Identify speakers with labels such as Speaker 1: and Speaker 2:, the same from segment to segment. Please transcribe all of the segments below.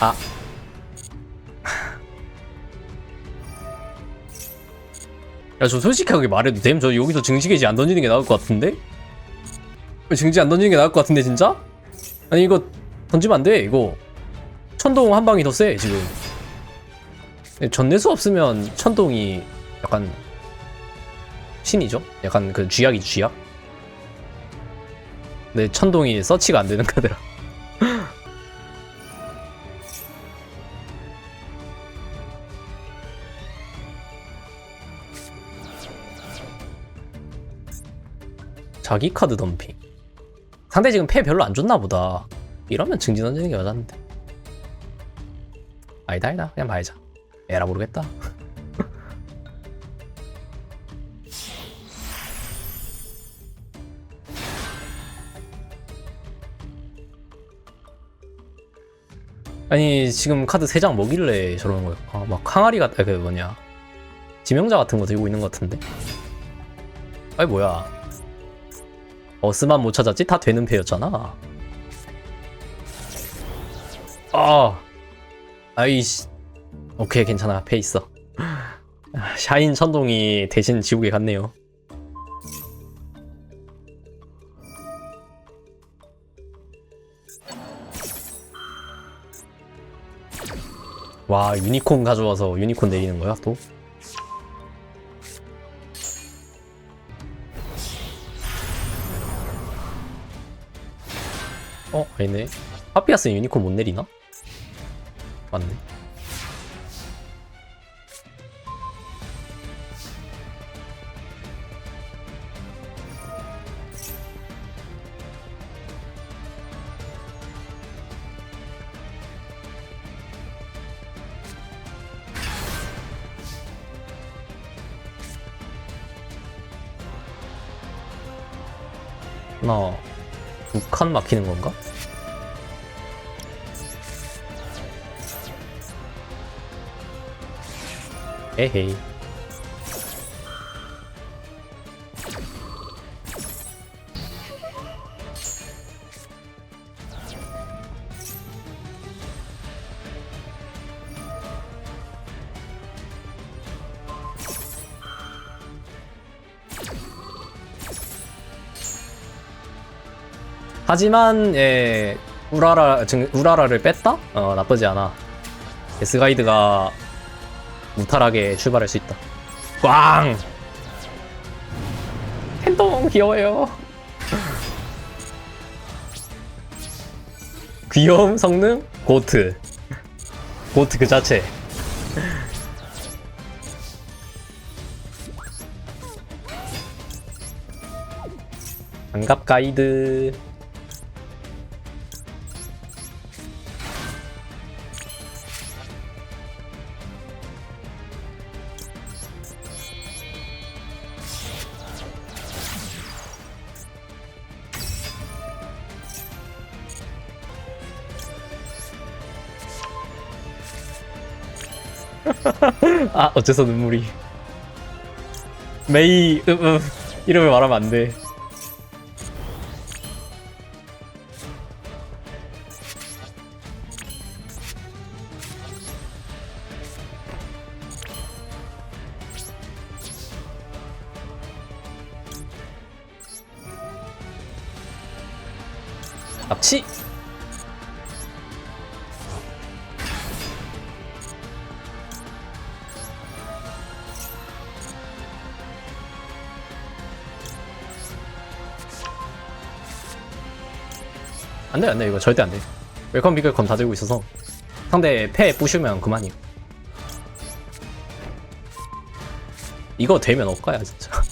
Speaker 1: 아. 야, 저 솔직하게 말해도 됨? 저 여기서 증식게지 안 던지는 게 나을 것 같은데? 증지 안 던지는 게 나을 것 같은데, 진짜? 아니, 이거 던지면 안 돼, 이거. 천동 한 방이 더 세, 지금. 전내수 없으면 천동이 약간 신이죠? 약간 그 쥐약이 쥐약? 근데 천동이 서치가 안 되는 카드라. 자기 카드 덤핑. 상대 지금 패 별로 안 좋나 보다. 이러면 증진 던지는 게 맞았는데. 아니다 아니다 그냥 말자. 에라 모르겠다. 아니 지금 카드 3장 뭐길래 저러는 거야? 아, 막 항아리 같아 그 뭐냐 지명자 같은 거 들고 있는 것 같은데? 아이 뭐야 어스만 못 찾았지? 다 되는 패였잖아. 아. 아이씨. 오케이 괜찮아. 패 있어. 아, 샤인 천동이 대신 지옥에 갔네요. 와 유니콘 가져와서 유니콘 내리는 거야 또? 아니네 파피아스는 유니콘 못 내리나? 맞네 나두 칸 막히는 건가? 에헤이 하지만 예 우라라 증 우라라를 뺐다? 어 나쁘지 않아. S 가이드가 무탈하게 출발할 수 있다. 꽝! 팬동 귀여워요. 귀여움 성능 고트. 고트 그 자체. 반갑 가이드. 아 어째서 눈물이? 메이 으, 으, 이름을 말하면 안돼 안돼 안돼 이거 절대 안돼 웰컴 비글컴 다 들고 있어서 상대 패 부시면 그만이요. 이거 되면 억가야 진짜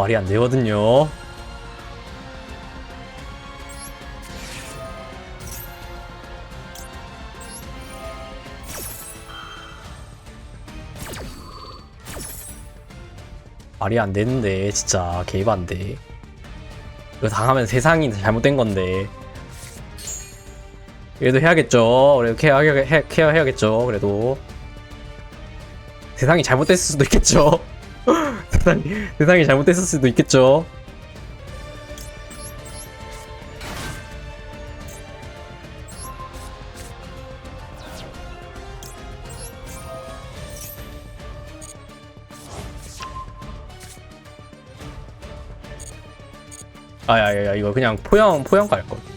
Speaker 1: 말이 안 되거든요. 말이 안 되는데 진짜 개반대. 이거 당하면 세상이 잘못된 건데. 그래도 해야겠죠. 그래도 케어 해, 케어 해야겠죠. 그래도 세상이 잘못됐을 수도 있겠죠. 세상이, 세상이 잘못됐을 수도 있겠죠. 아야야야 이거 그냥 포영 포영 갈 걸.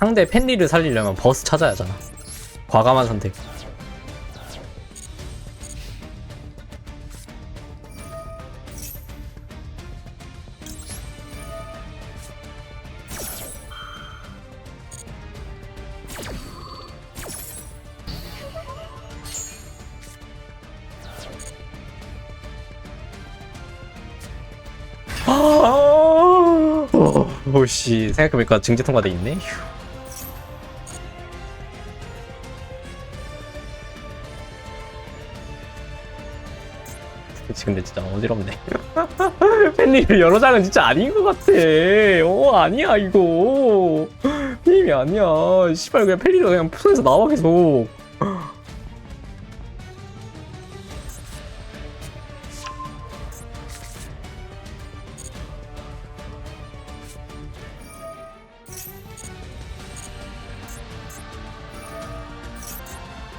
Speaker 1: 상대 팬리를 살리려면 버스 찾아야 하잖아. 과감한 선택. 아, 오씨 생각해보니까 증제 통과돼 있네. 휴. 그치 근데 진짜 어지럽네. 팬님 여러 장은 진짜 아닌 것 같아. 어 아니야 이거. 팬님이 아니야. 씨발 그냥 팬리가 그냥 손에서 나와 계속.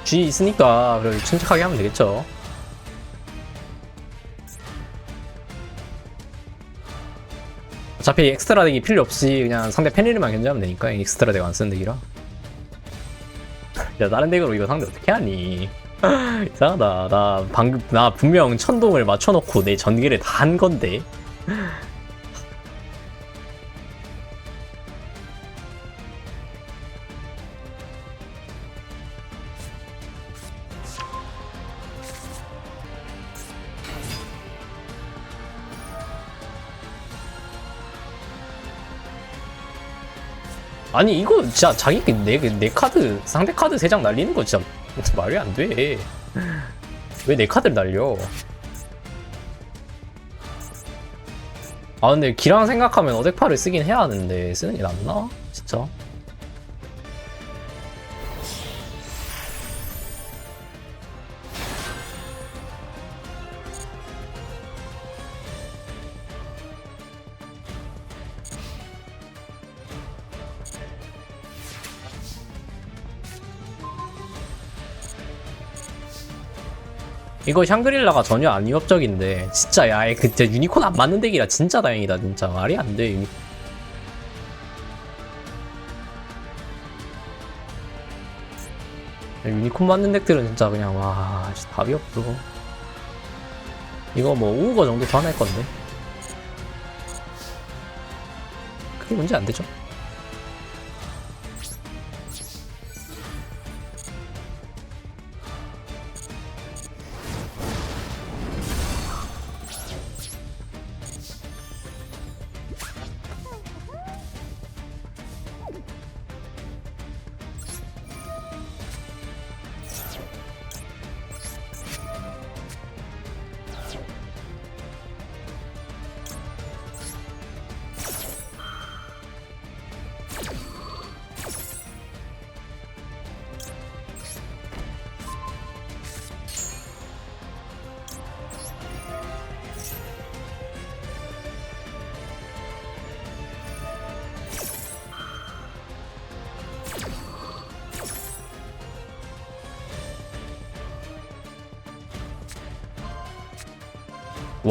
Speaker 1: G 있으니까 그래 침착하게 하면 되겠죠 어차피 엑스트라 덱이 필요 없이 그냥 상대 팬리를만 견제하면 되니까 엑스트라 덱 안 쓰는 덱이라. 야 다른 덱으로 이거 상대 어떻게 하니? 이상하다. 나 방금 나 분명 천동을 맞춰놓고 내 전기를 다 한 건데 아니 이거 진짜 자기 내, 내 카드 상대 카드 3장 날리는 거 진짜 말이 안 돼. 왜 내 카드를 날려? 아 근데 기랑 생각하면 어덱파를 쓰긴 해야 하는데 쓰는 게 낫나? 진짜? 이거 샹그릴라가 전혀 안 위협적인데 진짜 야그 진짜 유니콘 안 맞는 덱이라 진짜 다행이다 진짜. 말이 안돼 유니... 유니콘 맞는 덱들은 진짜 그냥 와 진짜 답이 없어. 이거 뭐 우거 정도 더할 건데. 그게 문제 안 되죠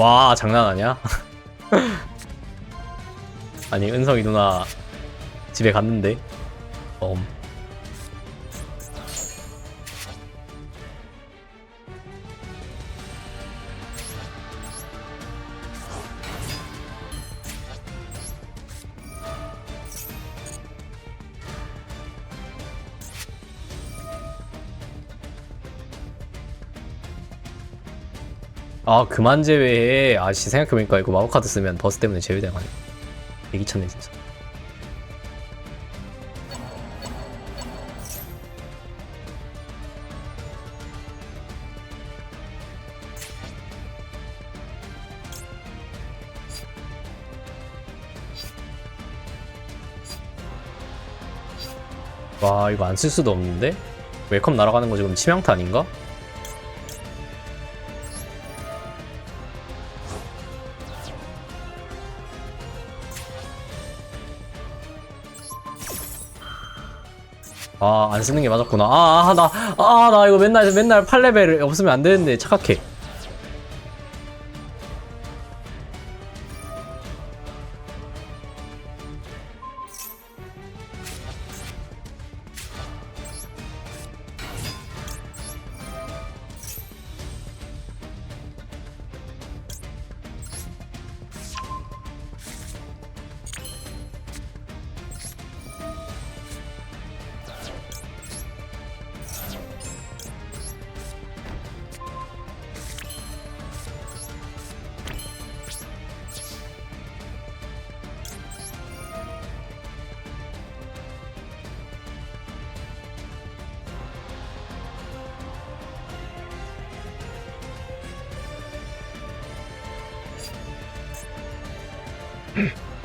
Speaker 1: 와 장난 아니야? 아니 은성이 누나 집에 갔는데 아 그만 제외해 아씨 생각해보니까 이거 마법카드 쓰면 버스 때문에 제외되가네 개기쳤네 진짜 와 이거 안 쓸 수도 없는데? 웰컴 날아가는 거 지금 치명타 아닌가? 아, 안 쓰는 게 맞았구나. 아, 아, 나, 아, 나 이거 맨날, 맨날 8레벨 없으면 안 되는데, 착각해.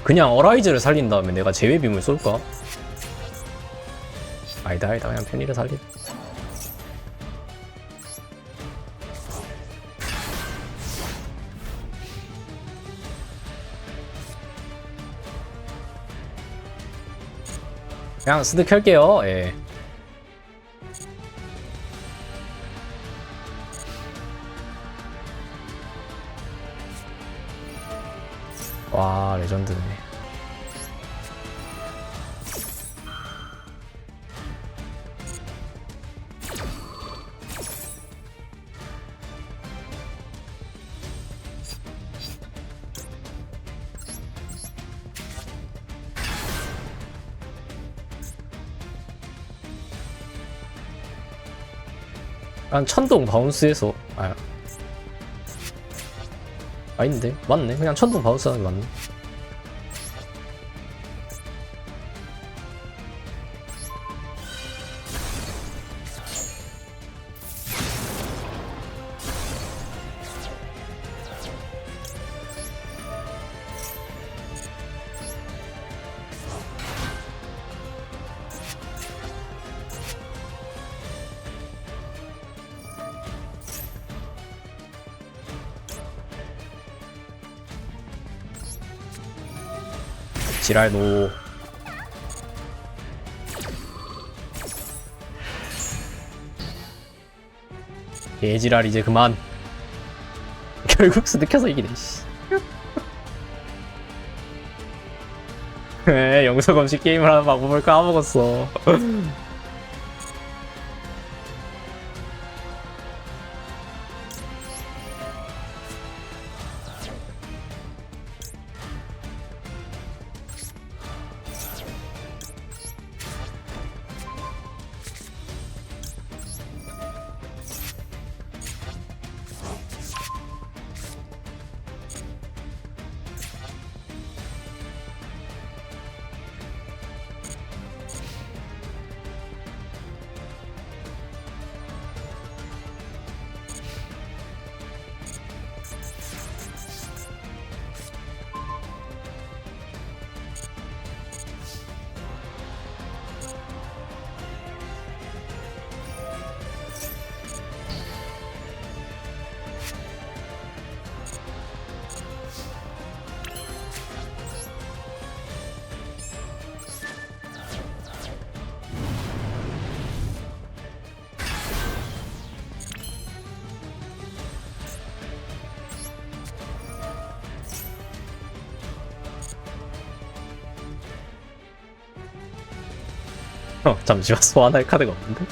Speaker 1: 그냥 어라이즈를 살린 다음에 내가 제외빔을 쏠까? 아니다, 아니다. 그냥 편의를 살리. 그냥 스드 켤게요. 예. 레전드네. 난 천둥 바운스에서 아. 아닌데? 맞네. 그냥 천둥 바운스 하는 게 맞네 지랄 노. 개지랄 이제 그만. 결국 스득해서 이기네 씨. 에 없이 게임을 하는 방법을 까먹었어 어, 잠시만 소환할 카드가 없는데?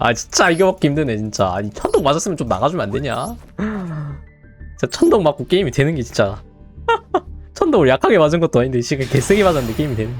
Speaker 1: 아 진짜 이거 먹기 힘드네 진짜. 아니 천둥 맞았으면 좀 나가주면 안 되냐? 진짜 천둥 맞고 게임이 되는 게 진짜. 천둥을 약하게 맞은 것도 아닌데 지금 개세게 맞았는데 게임이 되는 게